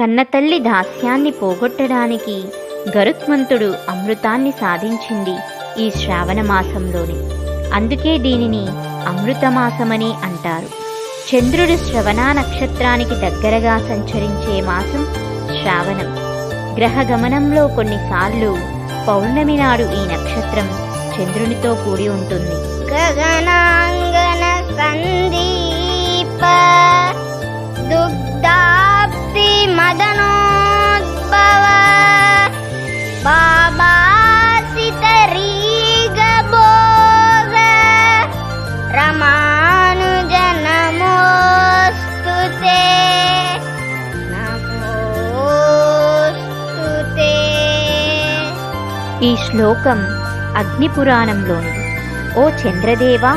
కన్నతల్లి దాస్యాన్ని పోగొట్టడానికి గరుత్మంతుడు అమృతాన్ని సాధించింది ఈ శ్రావణ మాసంలోనే అందుకే దీనిని అమృతమాసమని అంటారు. చంద్రుడు శ్రవణ నక్షత్రానికి దగ్గరగా సంచరించే మాసం శ్రావణం. గ్రహ గమనంలో కొన్నిసార్లు పౌర్ణమి నాడు ఈ నక్షత్రం చంద్రునితో కూడి ఉంటుంది. గగనాంగన కంది ఈ శ్లోకం అగ్నిపురాణంలోనిది ఓ చంద్రదేవా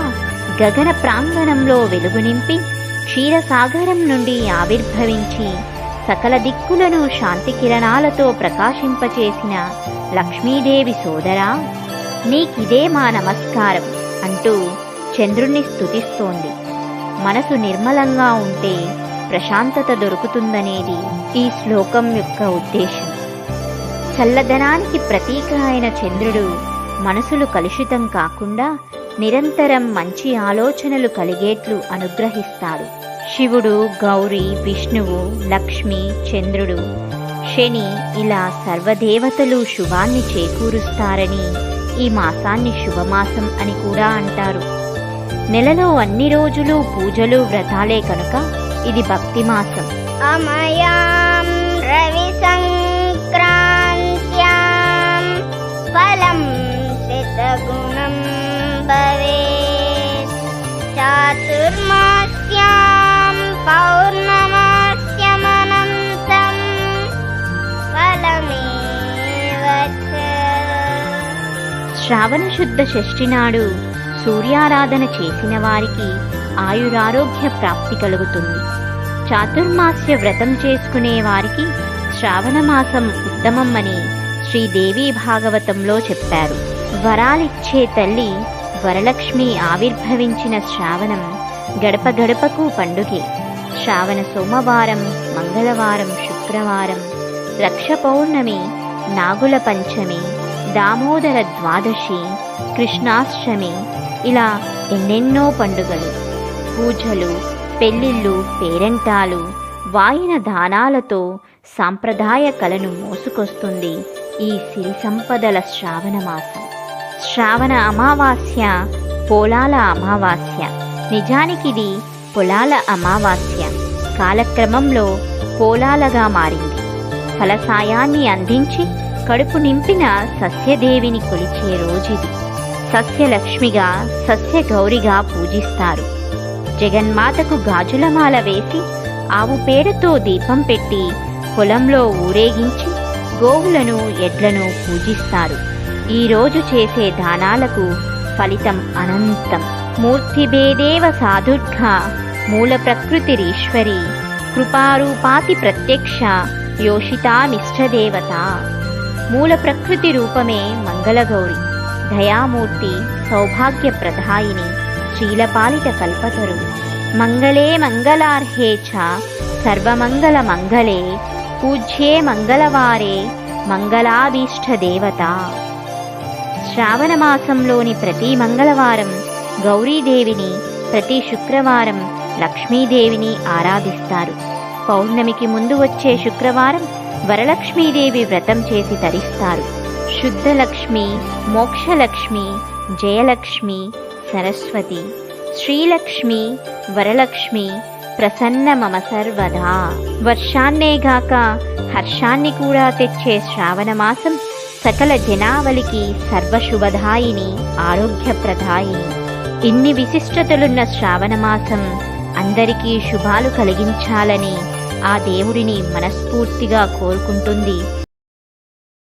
గగన ప్రాంగణంలో వెలుగు నింపి క్షీరసాగరం నుండి ఆవిర్భవించి సకల దిక్కులను శాంతి కిరణాలతో ప్రకాశింపచేసిన లక్ష్మీదేవి సోదరా నీకిదే మా నమస్కారం అంటూ చంద్రుణ్ణి స్థుతిస్తోంది మనసు నిర్మలంగా ఉంటే ప్రశాంతత దొరుకుతుందనేది ఈ శ్లోకం యొక్క ఉద్దేశం. చల్లదనానికి ప్రతీక అయిన చంద్రుడు మనసులు కలుషితం కాకుండా నిరంతరం మంచి ఆలోచనలు కలిగేట్లు అనుగ్రహిస్తాడు. శివుడు గౌరి విష్ణువు లక్ష్మి చంద్రుడు శని ఇలా సర్వదేవతలు శుభాన్ని చేకూరుస్తారని ఈ మాసాన్ని శుభమాసం అని కూడా అంటారు. నెలలో అన్ని రోజులు పూజలు వ్రతాలే కనుక ఇది భక్తి మాసం. అమయాం రవి సంక్రా శతగుణం భవేత్ చాతుర్మాస్యాం పౌర్ణమాస్యమనంతం శ్రావణ శుద్ధ షష్ఠి నాడు సూర్యారాధన చేసిన వారికి ఆయురారోగ్య ప్రాప్తి కలుగుతుంది. చాతుర్మాస్య వ్రతం చేసుకునే వారికి శ్రావణ మాసం ఉత్తమం అని శ్రీదేవి భాగవతంలో చెప్పారు. వరాలిచ్చే తల్లి వరలక్ష్మి ఆవిర్భవించిన శ్రావణం గడప గడపకు పండుగే. శ్రావణ సోమవారం మంగళవారం శుక్రవారం లక్ష పౌర్ణమి నాగుల పంచమి దామోదర ద్వాదశి కృష్ణాష్టమి ఇలా ఎన్నెన్నో పండుగలు. పూజలు పెళ్ళిళ్ళు పేరెంటాలు వాయిన దానాలతో సాంప్రదాయ కళను మోసుకొస్తుంది ఈ సిరి సంపదల శ్రావణ మాసం. శ్రావణ అమావాస్య పోలాల అమావాస్య. నిజానికిది పొలాల అమావాస్య. కాలక్రమంలో పోలాలగా మారింది. ఫలసాయాన్ని అందించి కడుపు నింపిన సస్యదేవిని కొలిచే రోజుది. సస్యలక్ష్మిగా సస్యగౌరిగా పూజిస్తారు. జగన్మాతకు గాజులమాల వేసి ఆవు పేడతో దీపం పెట్టి పొలంలో ఊరేగించి గోవులను ఎడ్లను పూజిస్తారు. ఈరోజు చేసే దానాలకు ఫలితం అనంతం. మూర్తిభేదేవ సాధుర్ఘ మూల ప్రకృతిరీశ్వరి కృపారూపాతి ప్రత్యక్ష యోషితామిష్టదేవత మూల ప్రకృతి రూపమే మంగళగౌరి దయామూర్తి సౌభాగ్య ప్రధాయిని శ్రీలపాలిత కల్పతరు మంగళే మంగళార్హే చ సర్వమంగళ మంగళే పూజ్యే మంగళవారే మంగళాభీష్టదేవత శ్రావణ మాసంలోని ప్రతి మంగళవారం గౌరీదేవిని ప్రతి శుక్రవారం లక్ష్మీదేవిని ఆరాధిస్తారు. పౌర్ణమికి ముందు వచ్చే శుక్రవారం వరలక్ష్మీదేవి వ్రతం చేసి తరిస్తారు. శుద్ధలక్ష్మి మోక్షలక్ష్మి జయలక్ష్మి సరస్వతి శ్రీలక్ష్మి వరలక్ష్మి ప్రసన్న మమ సర్వదా. వర్షాన్నేగాక హర్షాన్ని కూడా తెచ్చే శ్రావణ మాసం సకల జనావళికి సర్వశుభదాయిని ఆరోగ్యప్రదాయిని. ఇన్ని విశిష్టతలున్న శ్రావణ మాసం అందరికీ శుభాలు కలిగించాలని ఆ దేవుడిని మనస్ఫూర్తిగా కోరుకుంటుంది